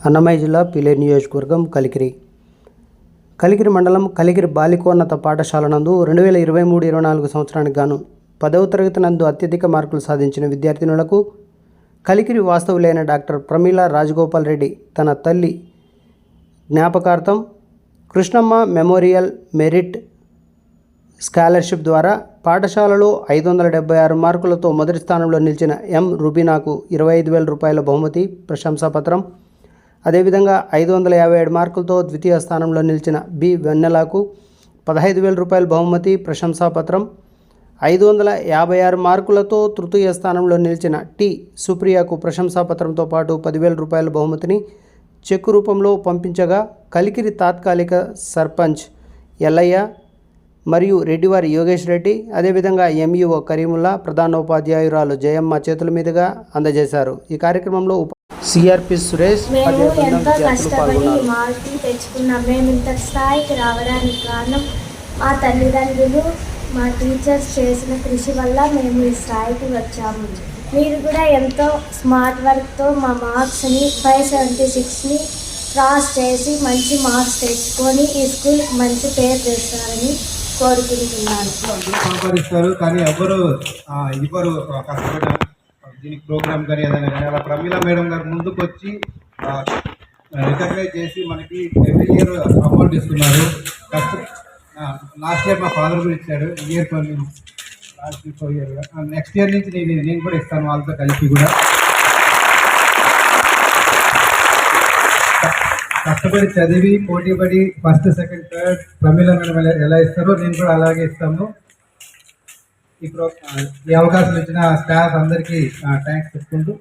అన్నమయ్య జిల్లా పిలే నియోజకవర్గం కలికిరి. కలికిరి మండలం కలికిరి బాలికోన్నత పాఠశాల నందు రెండు వేల ఇరవై మూడు ఇరవై నాలుగు సంవత్సరానికి గాను పదవ తరగతి నందు అత్యధిక మార్కులు సాధించిన విద్యార్థినులకు కలికిరి వాస్తవులైన డాక్టర్ ప్రమీల రాజగోపాల్ రెడ్డి తన తల్లి జ్ఞాపకార్థం కృష్ణమ్మ మెమోరియల్ మెరిట్ స్కాలర్షిప్ ద్వారా పాఠశాలలో ఐదు వందల డెబ్బై ఆరు మార్కులతో మొదటి స్థానంలో నిలిచిన ఎం రుబీనాకు ఇరవై ఐదు వేల రూపాయల బహుమతి ప్రశంసాపత్రం అదేవిధంగా ఐదు వందల యాభై ఏడు మార్కులతో ద్వితీయ స్థానంలో నిలిచిన బి వెన్నెలకు పదహైదు వేల రూపాయల బహుమతి ప్రశంసాపత్రం. ఐదు వందల యాభై ఆరు మార్కులతో తృతీయ స్థానంలో నిలిచిన టి సుప్రియకు ప్రశంసాపత్రంతో పాటు పదివేల రూపాయల బహుమతిని చెక్కు రూపంలో పంపించగా కలికిరి తాత్కాలిక సర్పంచ్ ఎల్లయ్య మరియు రెడ్డివారి యోగేష్ రెడ్డి అదేవిధంగా ఎంఈఓ కరీముల్లా ప్రధానోపాధ్యాయురాలు జయమ్మ చేతుల మీదుగా అందజేశారు. ఈ కార్యక్రమంలో ఉప సిఆర్పి సురేష్ మేము ఎంతో కష్టపడి మార్కులు తెచ్చుకున్నాం మేము ఇంత స్థాయికి రావడానికి కారణం మా తల్లిదండ్రులు మా టీచర్స్ చేసిన కృషి వల్ల మేము ఈ స్థాయికి వచ్చాము. మీరు కూడా ఎంతో స్మార్ట్ వర్క్తో మా మార్క్స్ని ఫైవ్ సెవెంటీ సిక్స్ని క్రాస్ చేసి మంచి మార్క్స్ తెచ్చుకొని ఈ స్కూల్కి మంచి పేరు తెస్తారని కోరుకుంటున్నాను. కానీ ఎవరు ఇవ్వరు దీనికి ప్రోగ్రామ్ కానీ ఏదైనా కానీ అలా ప్రమీల మేడం గారు ముందుకు వచ్చి రికగ్నైజ్ చేసి మనకి ఎవ్రీ ఇయర్ అమౌంట్ ఇస్తున్నారు. లాస్ట్ ఇయర్ మా ఫాదర్ కూడా ఇచ్చాడు. ఇయర్ కొన్ని last four year next year నుంచి నేను నేను కూడా ఇస్తాను వాళ్ళతో కలిసి కూడా. కష్టపడి చదివి పోటీ పడి first second third Pramila madam ఎలా- ఎలా ఇస్తారో నేను కూడా అలాగే ఇస్తాము ఈ ఈ అవకాశం ఇచ్చిన స్టాఫ్ అందరికీ థ్యాంక్స్ చెప్పుకుంటూ.